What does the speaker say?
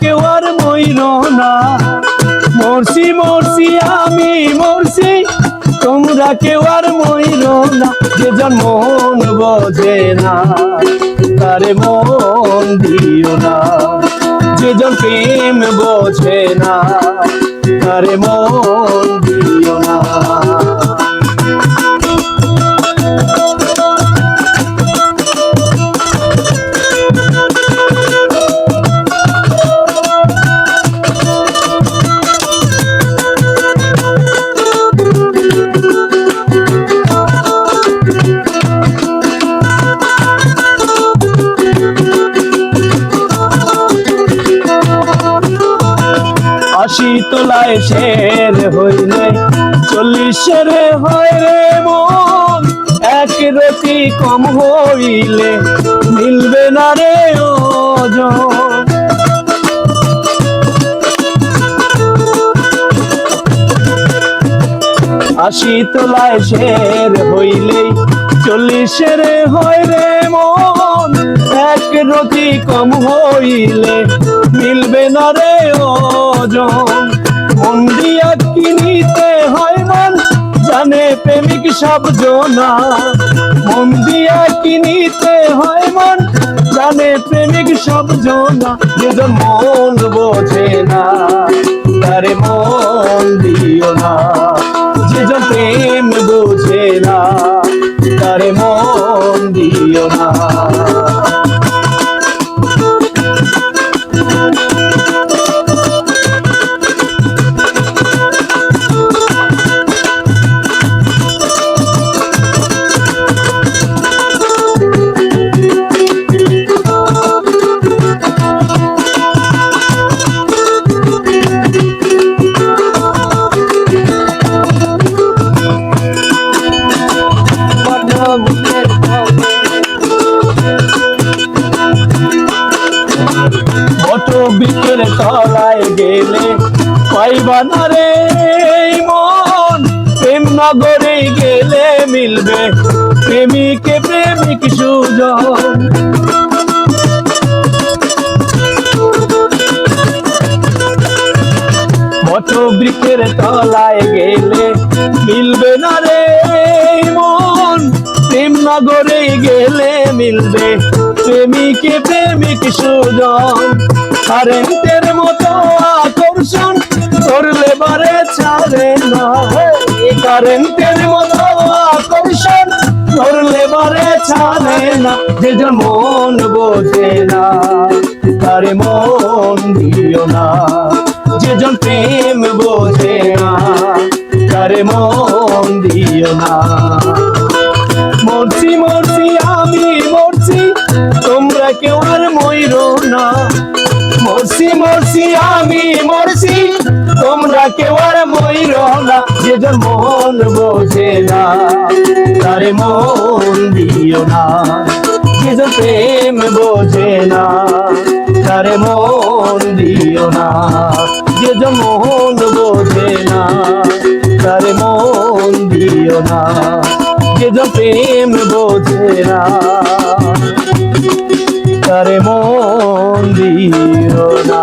কেউ আর মইর না। মরছি মরছি, আমি মরছি, তোমরা কেউ আর মইর না। যে মন বোঝে না, তারে মন দিও না। যে প্রেম বোঝে না, তারে মন দিও না। আশি তোলায় শের হইলে চল্লিশের রে মন। এক রতি কম হইলে মিলবে না রে ওজন। আশি তোলায় শের হইলেই চল্লিশের রে মন। এক রতি কম হইলে মিলবে না রে ওজন মন দিয়া কিনিতে হয় মন, জানে প্রেমিক সব জনা। মন দিয়া কিনিতে হয় মন, জানে প্রেমিক সব জনা। যেজন মন বোঝে না, তারে মন দিও না। যেজন প্রেম বোঝে না, তারে মন গেলে পাইবা না রে মন। প্রেম নগরে গেলে মিলবে প্রেমিকে প্রেমিক সুজন। বৃক্ষের তলায় গেলে মিলবে না রে মন। প্রেম নগরে গেলে মিলবে প্রেমিকে প্রেমিক সুজন। কারেন্টের মতো আকর্ষণ করলে বারে ছাড়ে না। কারেন্টের মতো আকর্ষণ করলে বারে ছাড়ে না। যে জন মন বোঝে না, তারে মন দিও না। যেজন প্রেম বোঝে না, তারে মন দিও না। মরছি মরছি মরছি মরছি, আমি মরছি। তোমরা কেউ আর মই মইরো না যেজন মন বোঝে না, তারে মন দিও না। যেজন প্রেম বোঝে না, তারে মন দিও না। যেজন মন বোঝে না, তারে মন দিও না। যেজন প্রেম বোঝে না। তারে মন দিও না।